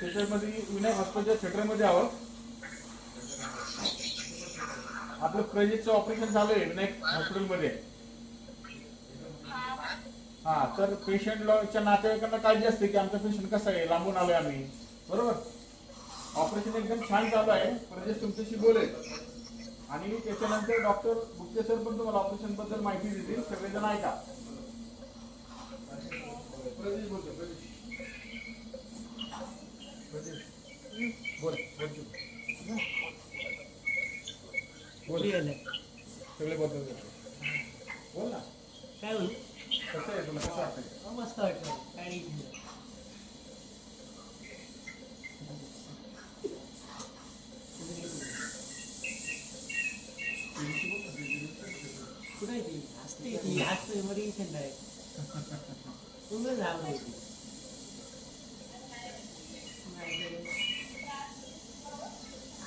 थिएटरमध्ये विनायक हॉस्पिटलच्या थिएटरमध्ये आहोत. आपलं प्रेजेसचं ऑपरेशन चालू आहे विनायक हॉस्पिटलमध्ये हा तर पेशंटच्या नातेवाईकांना काळजी असते की आमचा पेशंट कसा आहे लांबून आलोय आम्ही. बरोबर? ऑपरेशन एकदम छान चालू आहे. प्रजेश तुमच्याशी बोलेल. आणि त्याच्यानंतर डॉक्टर गुप्ते सर पण तुम्हाला ऑपरेशनबद्दल माहिती देतील. सगळेजण ऐका प्रजेश बोलतो प्रजेश प्रजेश बोल बोल तू. बोल सगळे बोलतो बोल ना. काय होईल कसं आहे तुला? कसं वाटतंय? मस्त वाटलं. काय नाही. कुठे ती? असते ती. असते मध्ये थंड आहे. तुम्ही जाऊ दे ती.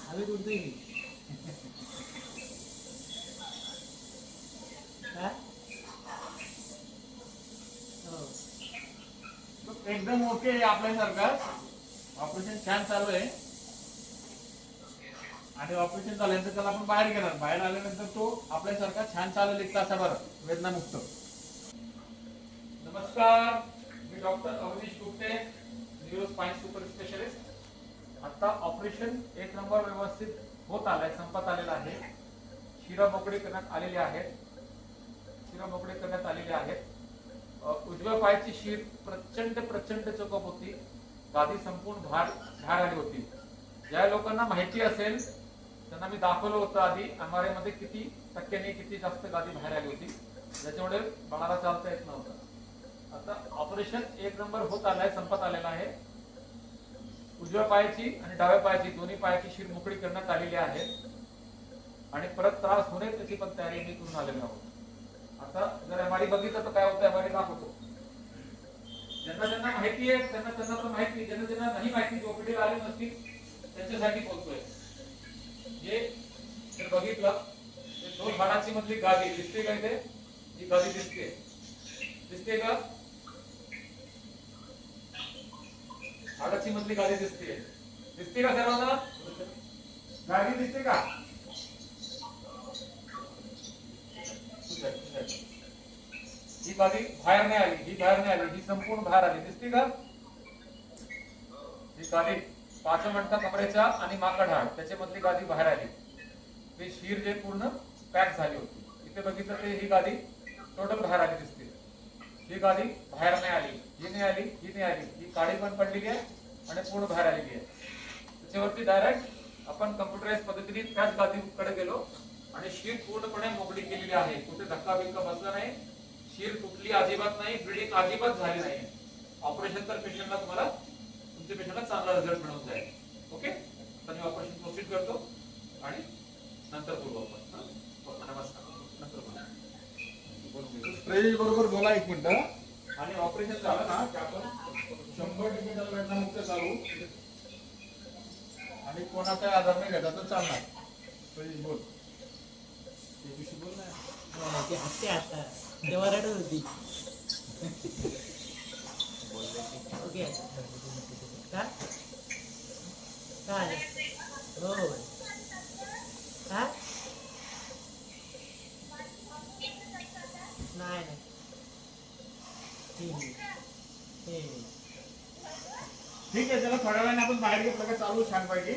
हवेत उडतोय मी हा? हो एकदम ओके आहे आपल्यासारखं. ऑपरेशन छान चालू आहे. आणि ऑपरेशन झाल्यानंतर त्याला आपण बाहेर घेणार. बाहेर आल्यानंतर तो आपल्यासारखा छान चालेल एक तासाभर वेदनामुक्त. नमस्कार. मी doctor Avnish Gupte neuro spine super specialist आता ऑपरेशन एक नंबर व्यवस्थित होत आलाय संपत आलेला आहे. शिरा मोकळी करण्यात आलेले आहेत झालेल्या आहेत. उजव्या पायाची शीर प्रचंड प्रचंड चकप होती. गादी संपूर्ण धार धार आली होती. ज्या लोकांना माहिती असेल त्यांना मी दाखवलं होतं आधी एमआरआयमध्ये किती टक्क्यांनी किती जास्त गादी बाहेर आली होती. ज्याच्यामुळे बाळाला चालता येत नव्हतं. आता ऑपरेशन एक नंबर होत आलाय संपत आलेला आहे. उजव्या पायाची आणि डाव्या पायाची दोन्ही पायाची शीर मोकळी करण्यात आलेली आहे. आणि परत त्रास होणे त्याची पण तयारी मी करून आलेलो आहोत. आता जर एमआरआय बघितलं तर काय होतं एमआरआय दाखवतो. ज्यांना ज्यांना माहिती आहे त्यांना त्यांना तर माहिती ज्यांना ज्यांना नाही माहिती ओपीडीला आले नसतील त्यांच्यासाठी बोलतोय. जे जर बघितलं ते दोन हाडाची मधली गादी दिसते का इथे? ही गादी दिसते. दिसते का? हाडाची मधली गादी दिसते. दिसते का सर्वांना? गादी दिसते का ठीक आहे, ठीक आहे. ही बाहेर नाही आली ही बाहेर नाही आली ही संपूर्ण बाहेर आली. दिसते का? ही गादी पाच मिनिटं कमरेच्या आणि माकड हाड त्याच्यामधली गादी बाहेर आली. ते शीर जे पूर्ण पॅक झाली होती. इथे बघितलं ते ही गादी टोटल बाहेर आली दिसते. ही गादी बाहेर नाही आली ही नाही आली ही नाही आली. ही काळी पण पडलेली आहे आणि पूर्ण बाहेर आलेली आहे. त्याच्यावरती डायरेक्ट आपण कम्प्युटराईज पद्धतीने त्याच गादीकडे गेलो आणि शीट पूर्णपणे मोकळी केलेली आहे. कुठे धक्का बिक्का बसला नाही. शीर तुटली अजिबात नाही ब्लिडिंग अजिबात झाली नाही. ऑपरेशन तर पेशंटला तुम्हाला तुमच्या पेशंटला चांगला रिझल्ट मिळून जाईल. ओके तर मी ऑपरेशन प्रोसीड करतो आणि नंतर बोलू आपण. हं? नमस्कार. नंतर बरोबर बोला एक मिनिट आणि ऑपरेशन झालं ना की आपण शंभर टक्के त्याला वेदनामुक्त चालू. आणि कोणाचा आधार नाही घेता तर चालणार. बोल त्याच्याशी बोल ना ती हसते आता. तेव्हा रडत होती. ओके. का? काय? हो. का? नाही ठीक आहे. ठीक ठीक आहे त्याला थोड्या वेळाने आपण बाहेर घेतलं का चालू छान पाहिजे